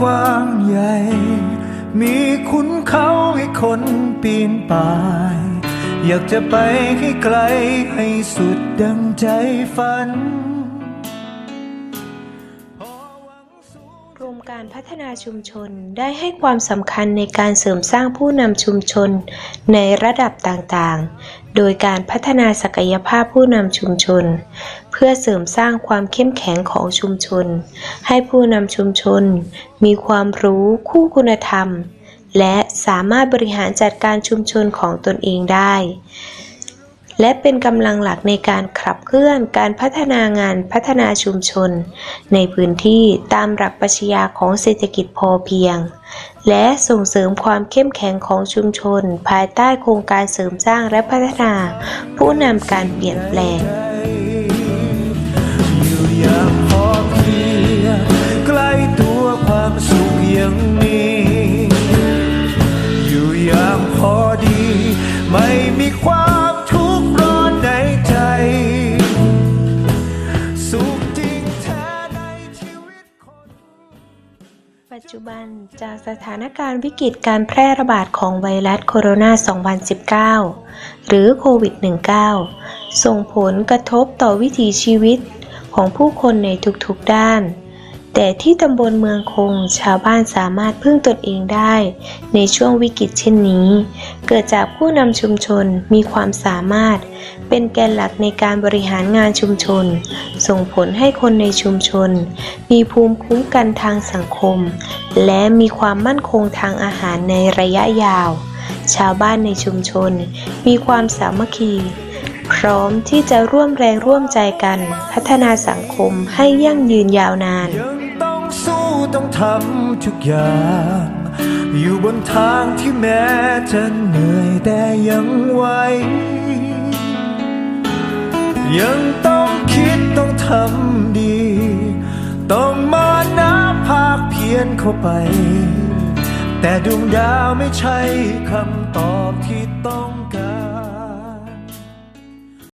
กว้างใหญ่ มีคุณเขาให้คนปีนป่าย อยากจะไปให้ไกลให้สุดดังใจฝัน กรมการพัฒนาชุมชนได้ให้ความสำคัญในการเสริมสร้างผู้นำชุมชนในระดับต่างๆ โดยการพัฒนาศักยภาพผู้นำชุมชน เพื่อเสริมสร้างความเข้มแข็งของชุมชน ให้ผู้นำชุมชน มีความรู้คู่คุณธรรม และสามารถบริหารจัดการชุมชนของตนเองได้ และเป็นกำลังหลักในการขับเคลื่อนการพัฒนางานพัฒนาชุมชน ในพื้นที่ตามหลักปรัชญาของเศรษฐกิจพอเพียง และส่งเสริมความเข้มแข็งของชุมชน ภายใต้โครงการเสริมสร้างและพัฒนา ผู้นำการเปลี่ยนแปลงใกล้ ปัจจุบันจากสถานการณ์วิกฤตการแพร่ระบาดของไวรัสโคโรนา 2019 หรือโควิด -19 ส่งผลกระทบต่อวิถีชีวิตของผู้คนในทุกๆด้าน แต่ที่ตำบลเมืองคง ชาวบ้านสามารถพึ่งตนเองได้ ในช่วงวิกฤตเช่นนี้ เกิดจากผู้นำชุมชนมีความสามารถ เป็นแกนหลักในการบริหารงานชุมชน ส่งผลให้คนในชุมชน มีภูมิคุ้มกันทางสังคม และมีความมั่นคงทางอาหารในระยะยาว ชาวบ้านในชุมชน มีความสามัคคีพร้อมที่จะร่วมแรงร่วมใจกัน พัฒนาสังคมให้ยั่งยืนยาวนาน สู้ต้องทำทุกอย่าง อยู่บนทางที่แม้จะเหนื่อยแต่ยังไหวยังต้องคิดต้องทำดี ต้องมานะภาคเพียนเข้าไป แต่ดวงดาวไม่ใช่คำตอบที่ต้องการ